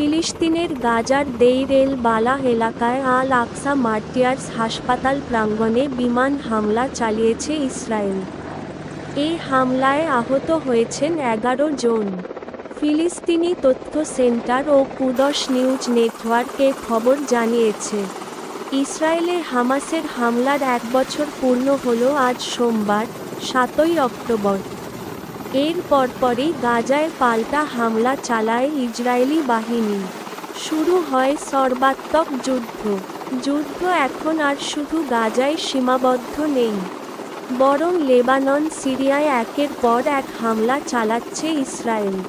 ফিলিস্তিনের গাজার দেইর এল বালাহ এলাকায় আল আকসা মার্টিয়ার্স হাসপাতাল প্রাঙ্গণে বিমান হামলা চালিয়েছে ইসরায়েল। এই হামলায় আহত হয়েছেন এগারো জন। ফিলিস্তিনি তথ্য সেন্টার ও কুদশ নিউজ নেটওয়ার্কে খবর জানিয়েছে, ইসরায়েলে হামাসের হামলার এক বছর পূর্ণ হল আজ সোমবার, সাতই অক্টোবর। এর পরপরই গাজায় পাল্টা হামলা চালায় ইসরায়েলি বাহিনী। শুরু হয় সর্বাত্মক যুদ্ধ। যুদ্ধ এখন আর শুধু গাজায় সীমাবদ্ধ নেই। বরং লেবানন, সিরিয়ায় একের পর এক হামলা চালাচ্ছে ইসরায়েল।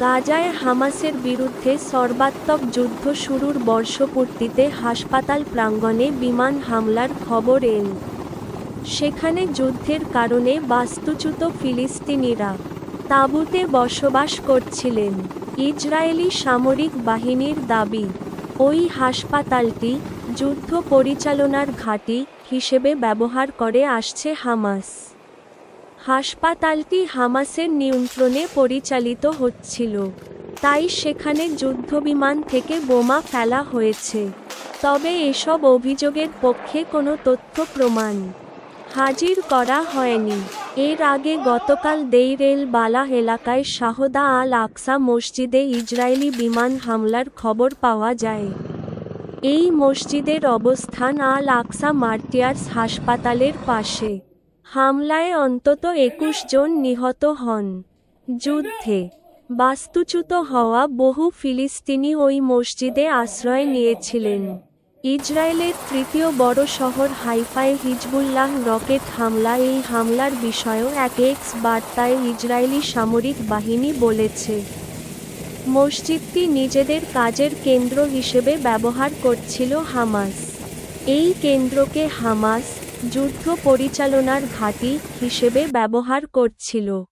গাজায় হামাসের বিরুদ্ধে সর্বাত্মক যুদ্ধ শুরুর বর্ষপূর্তিতে হাসপাতাল প্রাঙ্গণে বিমান হামলার খবর এল। সেখানে যুদ্ধের কারণে বাস্তুচ্যুত ফিলিস্তিনিরা তাঁবুতে বসবাস করছিলেন। ইসরায়েলি সামরিক বাহিনীর দাবি, ওই হাসপাতালটি যুদ্ধ পরিচালনার ঘাঁটি হিসেবে ব্যবহার করে আসছে হামাস। হাসপাতালটি হামাসের নিয়ন্ত্রণে পরিচালিত হচ্ছিল, তাই সেখানে যুদ্ধবিমান থেকে বোমা ফেলা হয়েছে। তবে এসব অভিযোগের পক্ষে কোনো তথ্য প্রমাণ হাজির করা হয়নি। এর আগে গতকাল দেইরেল বালাহ এলাকায় শাহদা আল আকসা মসজিদে ইসরায়েলি বিমান হামলার খবর পাওয়া যায়। এই মসজিদের অবস্থান আল আকসা মার্টিয়ার্স হাসপাতালের পাশে। হামলায় অন্তত একুশ জন নিহত হন। যুদ্ধে বাস্তুচ্যুত হওয়া বহু ফিলিস্তিনি ওই মসজিদে আশ্রয় নিয়েছিলেন। ইসরায়েলের তৃতীয় বড় শহর হাইফায় হিজবুল্লাহ রকেট হামলা। এই হামলার বিষয়েও এক এক্স বার্তায় ইসরায়েলি সামরিক বাহিনী বলেছে। মসজিদটি নিজেদের কাজের কেন্দ্র হিসেবে ব্যবহার করছিল হামাস। এই কেন্দ্রকে হামাস যুদ্ধ পরিচালনার ঘাঁটি হিসেবে ব্যবহার করছিল।